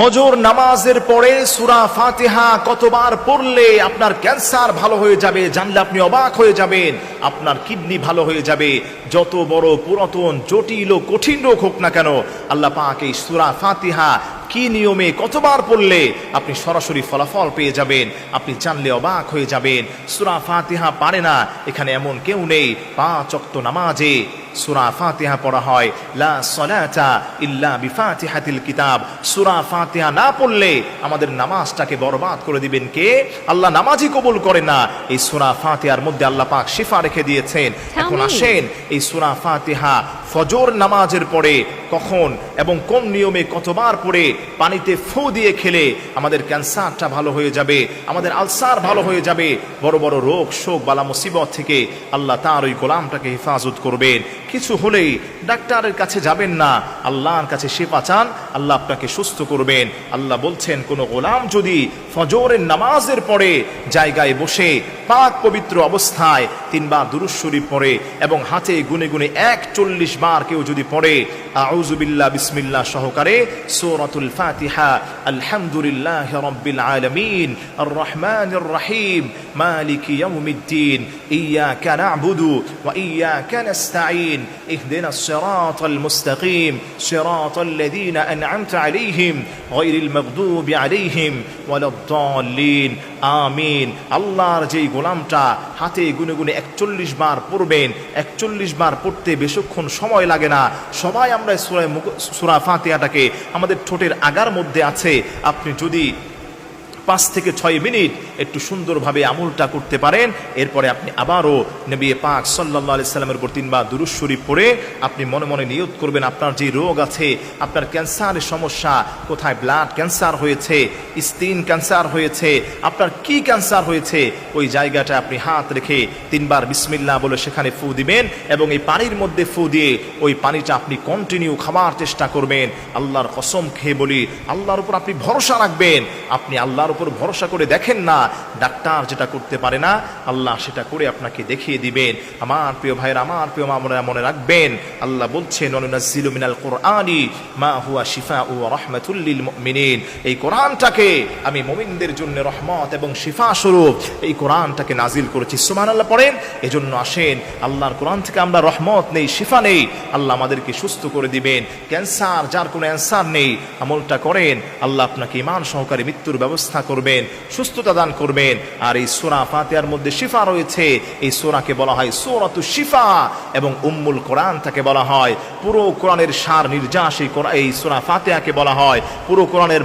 ফজর নামাজের পরে সুরা ফাতেহা কতবার পড়লে আপনার ক্যান্সার ভালো হয়ে যাবে, জানলে আপনি অবাক হয়ে যাবেন, আপনার কিডনি ভালো হয়ে যাবে। যত বড় পুরাতন, জটিল ও কঠিন রোগ হোক না কেন, আল্লাহ পাক এই সুরা ফাতিহা কি নিয়মে কতবার পড়লে আপনি সরাসরি ফলাফল পেয়ে যাবেন, আপনি জানলে অবাক হয়ে যাবেন। সুরা ফাতিহা পারে না, এখানে এমন কেউ নেই। পাঁচ অক্ত নামাজে সুরা ফাতিহা পড়া হয়। লা সলাতা ইল্লা বিফাতিহাতিল কিতাব। সুরা ফাতিহা না পড়লে আমাদের নামাজটাকে বরবাদ করে দিবেন কে? আল্লাহ নামাজই কবুল করে না। এই সুরা ফাতিহার মধ্যে আল্লাহ পাক শিফা রেখে দিয়েছেন। এখন আসেন এই সুরা ফাতিহা ফজর নামাজের পরে কখন এবং কোন নিয়মে কতবার পরে পানিতে ফু দিয়ে খেলে আমাদের ক্যান্সারটা ভালো হয়ে যাবে আমাদের আলসার ভালো হয়ে যাবে বড় বড় রোগ শোক বালা মুসিবত থেকে আল্লাহ তার ওই গোলামটাকে হেফাজত করবেন। কিছু হলেই ডাক্তারের কাছে যাবেন না। আল্লাহর কাছে শেফা চান, আল্লাহ আপনাকে সুস্থ করবেন। আল্লাহ বলছেন, কোন গোলাম যদি ফজরের নামাজের পরে জায়গায় বসে পাক পবিত্র অবস্থায় তিনবার দুরুজ শরীফ পড়ে এবং হাতে গুনে গুনে এক চল্লিশ বার কেউ যদি পড়ে আউজুবিল্লাহ বিসমিল্লাহ সহকারে সূরাতুল ফাতিহা, আলহামদুলিল্লাহ রাব্বিল আলামিন আর রহমানির রহিম, মালিকি ইয়াউমিদ্দিন, ইয়াকা না'বুদু ওয়া ইয়াকা নাস্তাঈন ইহদিনাস সিরাতাল মুস্তাকিম সিরাতাল লাযীনা আন'আমতা আলাইহিম গায়রিল মাগদুবি আলাইহিম ওয়ালাদ-দাল্লিন আমিন আল্লাহর যেই গোলামটা হাতে গুনে গুনে একচল্লিশ বার পড়বেন, একচল্লিশ বার পড়তে বেশিক্ষণ সময় লাগে না। সবাই আমরা সুরায় সুরা ফাতিহাটাকে আমাদের ঠোঁটের আগার মধ্যে আছে। আপনি যদি পাঁচ থেকে ছয় মিনিট একটু সুন্দরভাবে আমলটা করতে পারেন। এরপরে আপনি আবারও নবী পাক সাল্লাহ সাল্লামের উপর তিনবার দুরুজ শরীফ পড়ে আপনি মনে মনে নিয়োগ করবেন, আপনার যে রোগ আছে, আপনার ক্যান্সারের সমস্যা, কোথায় ব্লাড ক্যান্সার হয়েছে, স্কিন ক্যান্সার হয়েছে, আপনার কি ক্যান্সার হয়েছে, ওই জায়গাটা আপনি হাত রেখে তিনবার বিসমিল্লাহ বলে সেখানে ফু দিবেন এবং এই পানির মধ্যে ফু দিয়ে ওই পানিটা আপনি কন্টিনিউ খাওয়ার চেষ্টা করবেন। আল্লাহর কসম খেয়ে বলি, আল্লাহর উপর আপনি ভরসা রাখবেন, আপনি আল্লাহর উপর ভরসা করে দেখেন না, ডাক্তার যেটা করতে পারে না, আল্লাহ সেটা করে আপনাকে দেখিয়ে দিবেন। আমার প্রিয় ভাইয়ের, আমার প্রিয় মামরা, মনে রাখবেন, আল্লাহ বলছেন অনুনাজ্জিলু মিনাল কোরআনি মা হুয়া শিফা ও মুমিনিন। এই কোরআনটাকে আমি মুমিনদের জন্য রহমত এবং শিফা স্বরূপ এই কোরআনটাকে নাজিল করেছি। সুবহানাল্লাহ, পড়েন, এজন্য আসেন, আল্লাহর কোরআন থেকে আমরা রহমত নেই, শিফা নেই, আল্লাহ আমাদেরকে সুস্থ করে দিবেন। ক্যান্সার, যার কোনো অ্যান্সার নেই, আমলটা করেন, আল্লাহ আপনাকে ইমান সহকারে মৃত্যুর ব্যবস্থা করবেন, সুস্থতা দান করবেন। আর এই সোরা ফাতেহার মধ্যে শিফা রয়েছে। এই সোরাকে বলা হয় সোরাতু শিফা এবং উম্মুল কোরআন তাকে বলা হয়। পুরো কোরআনের সার নির্যাস এই সোরা ফাতেয়াকে বলা হয়। পুরো কোরআনের